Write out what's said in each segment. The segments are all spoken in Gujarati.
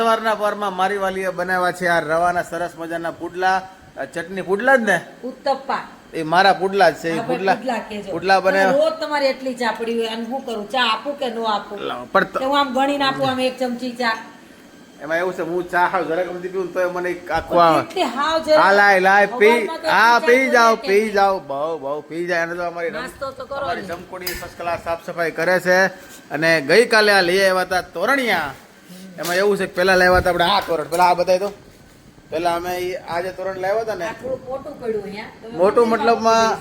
સવારના પરમાં મારી વાલીએ બનાવ્યા છે આ રવાના સરસ મજાના પુડલા. ચટણી પુડલા જ ને? ઉત્તપ્પા. એ મારા પુડલા જ છે એ પુડલા. પુડલા કહેજો. પુડલા બને તમે રોજ તમારે એટલી ચા પડી હોય અને હું કરું? ચા આપું કે નો આપું? પણ હું આમ ગણીને આપું આમ એક ચમચી ચા? એમાં એવું છે હું ચા હાવ જરાક નથી પીવું તો મને આખું આવે હા લાય લાય પી હા પી જાઓ પી જાઓ બહુ બહુ પી જાય અને તો અમારી અમારી. જમકોડી ફર્સ્ટ ક્લાસ સાફ સફાઈ કરે છે. અને ગઈકાલે આ લઈ આવ્યા હતા તોરણિયા. એમાં એવું છે કે પેલા લાવ્યા હતા આપણે આ તોરણ. પેલા આ બતાવી દો પેલા અમે આ જે તોરણ લાવ્યા હતા ને મોટું મતલબમાં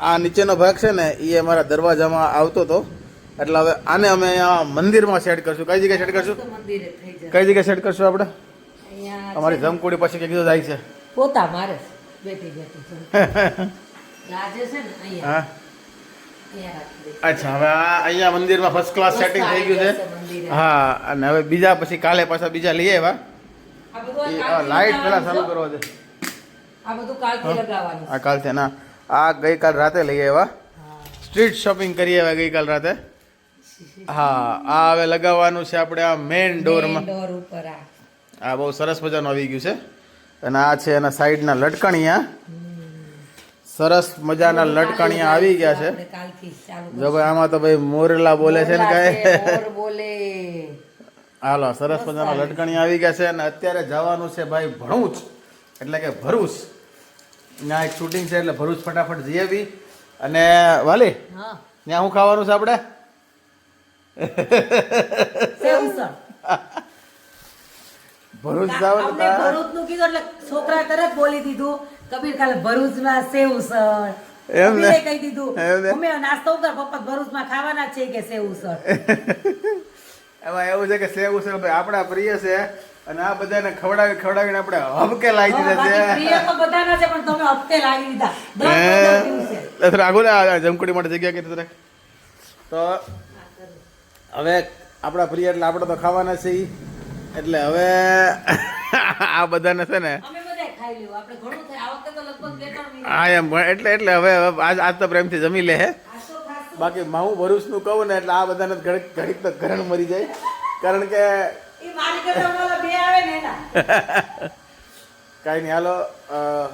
આ નીચેનો ભાગ છે ને એ અમારા દરવાજામાં આવતો હતો. એટલે હવે આને અમે અહીંયા મંદિરમાં સેટ કરશું. કઈ જગ્યાએ સેટ. કરશું? કઈ જગ્યાએ સેટ કરશું આપણે? અમારી ધમકુડી પાસે કીધું જાય છે. પોતા મારે બેઠી બેઠી છે. ને હા. અચ્છા હવે આ અહીંયા મંદિરમાં ફર્સ્ટ ક્લાસ સેટિંગ થઈ ગયું છે. હા અને હવે બીજા પછી કાલે પાછા બીજા લઈ આવ્યા. લાઈટ પેલા ચાલુ કરવો છે. આ કાલથી ના. આ ગઈકાલ રાતે લઈ આવ્યા. સ્ટ્રીટ શોપિંગ કરી આવ્યા ગઈકાલ રાતે. હા આ હવે લગાવવાનું છે આપણે આ મેઇન ડોરમાં. આ. બહુ સરસ મજાનું આવી ગયું છે. અને આ છે એના સાઈડના લટકણિયા. સરસ મજાના લટકણિયા આવી ગયા છે. જો ભાઈ આમાં તો ભાઈ મોરલા બોલે છે ને કાંઈ? કઈ બોલે. હાલો સરસ મજાના લટકણી આવી ગયા છે અને અત્યારે જવાનું છે ભાઈ ભરૂચ એટલે કે ભરૂચ. ત્યાં એક શૂટિંગ છે એટલે ભરૂચ ફટાફટ જઈ આવી અને વાલી ત્યાં શું ખાવાનું છે આપણે? ભરૂચ જવાનું તા- ભરૂચનું કીધું એટલે છોકરા તરત બોલી દીધું કબીર કાલે ભરૂચમાં એમ ને? કબીરે કહી દીધું ને? નાસ્તો કર પપ્પા ભરૂચમાં ખાવાના છે કે સેવસણ. એમાં એવું છે કે સેવ ઉસળ ભાઈ આપણા પ્રિય છે અને આ બધાને ખવડાવી ખવડાવીને આપણે હબકે લાગી દીધા છે. પ્રિય તો બધાના છે પણ તમે લાવી દીધા. રાખો ને જમકડી માટે જગ્યા કીધી તને. તો હવે આપણા પ્રિય એટલે આપણે તો ખાવાના છે એટલે હવે આ બધાને છે ને લેવું હા એમ. એટલે એટલે હવે આજ આજ તો પ્રેમથી જમી લે હે? બાકી હું ભરૂચનું કહું ને એટલે આ બધાને ઘડીક તો ઘરણ મરી જાય. કારણ કે કાંઈ નહીં હાલો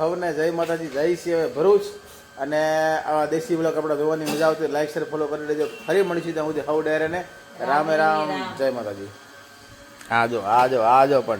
હવને જય માતાજી જય શ્રી હવે ભરૂચ. અને આવા દેશી બ્લોગ આપણે જોવાની મજા આવતી લાઈક શેર ફોલો કરી દેજો. ફરી મળીશું ત્યાં સુધી હવ ડેરે ને રામે રામ જય માતાજી. આજો આજો આજો પણ.